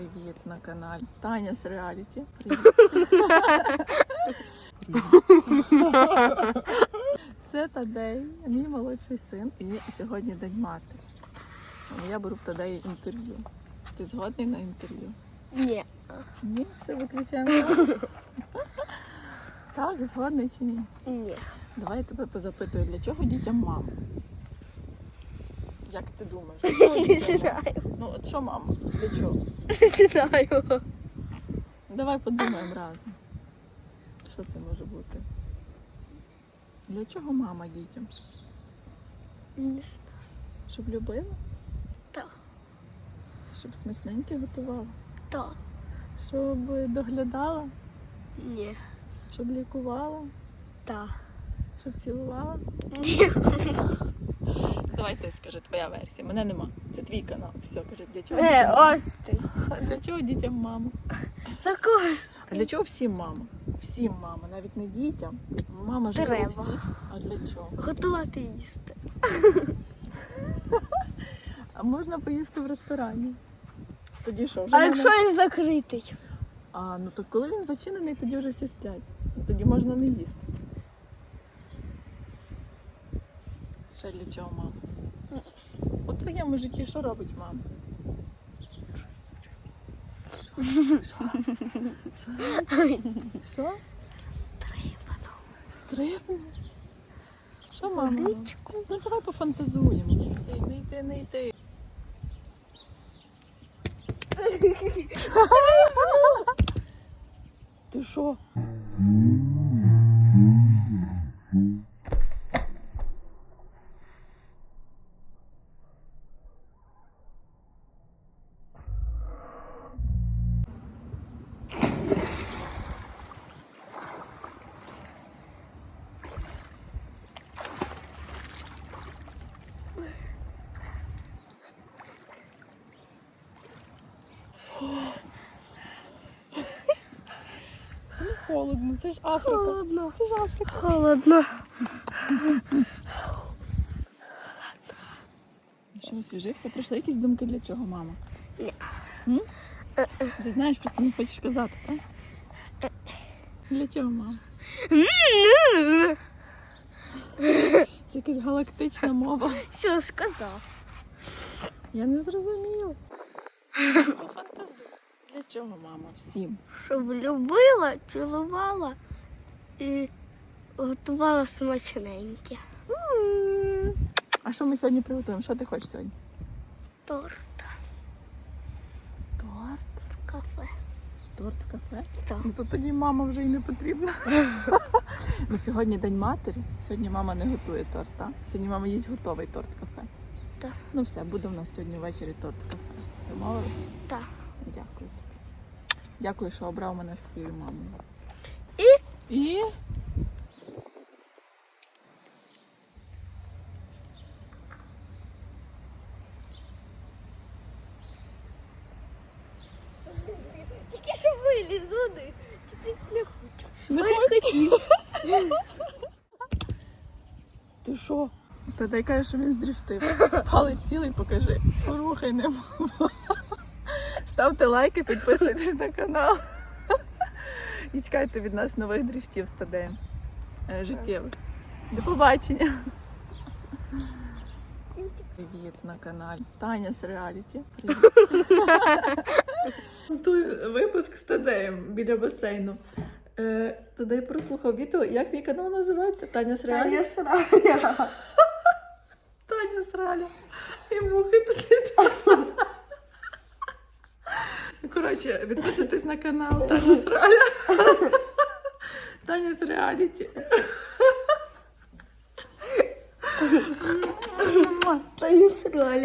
Привіт на каналі Таня з реаліті. Привіт. Це Тадей, мій молодший син. І сьогодні день матері. Я беру в Тадеї інтерв'ю. Ти згодний на інтерв'ю? Ні. Ні, все виключаємо. Так, згодний чи ні? Ні. Давай я тебе позапитую, для чого дітям мама? Як ти думаєш? Не знаю. Ну, от що мама? Для чого? Не знаю. Давай подумаємо разом. Що це може бути? Для чого мама дітям? Не знаю. Щоб любила? Так. Щоб смачненьке готувала? Так. Щоб доглядала? Ні. Щоб лікувала? Так. Щоб цілувала? Ні. Давай ти скажи, твоя версія. Мене нема. Це твій канал. Все, кажи, для чого? Е, дітям мама? ось ти. Для чого дітям мама? Такой. А для чого всім мама? Всім мама, навіть не дітям. Мама живе Треба. всіх. А для чого? Готувати їсти. А можна поїсти в ресторані. Тоді що? Вже А мене- якщо він закритий? А, ну то коли він зачинений, тоді вже всі сплять. Тоді можна не їсти. Ще для чого мама? У твоєму житті що робить мама? Що? Що? Стрибано. Що мама? Ну давай пофантазуємо. Не йди, не йди, не йди. Ти що? Холодно, це ж Африка. Холодно. Це ж Африка. Холодно. Що освіжився? Прийшли якісь думки для чого, мама? Ні. М? Ти знаєш, просто не хочеш казати, так? Для чого, мама? Це якась галактична мова. Все сказав. Я не зрозуміла. Пофантазуй. Для чого, мама? Всім. Щоб любила, цілувала і готувала смачненьке. А що ми сьогодні приготуємо? Що ти хочеш сьогодні? Торт Торт. в кафе. Торт в кафе? Так. Ну то тоді мама вже й не потрібна. ну, сьогодні День матері. Сьогодні мама не готує торт, так? Сьогодні мама їсть готовий торт в кафе. Так. Ну все, буде в нас сьогодні ввечері торт в кафе. Домовилися? Так. Дякую тобі. Дякую, що обрав мене своєю мамою. І? І? Тільки що виліз води. Чуть не хочу. Не Ой, хотів. Ти що? Та дай каже, що він здріфтив. Палець цілий покажи. Порухай не можу. Ставте лайки, підписуйтесь на канал. І чекайте від нас нових дріфтів з Тадеєм. Е, життєвих. До побачення. Привіт на каналі Таня з реаліті. Монтую випуск з Тадеєм біля басейну. Е, Тадей прослухав відео. Як мій канал називається? Таня з реаліті? сраю. Таня сраля. І мухи тут літають. Коротше, підписуйтесь на канал Таня Сраля. Таня з реаліті. Та не срали.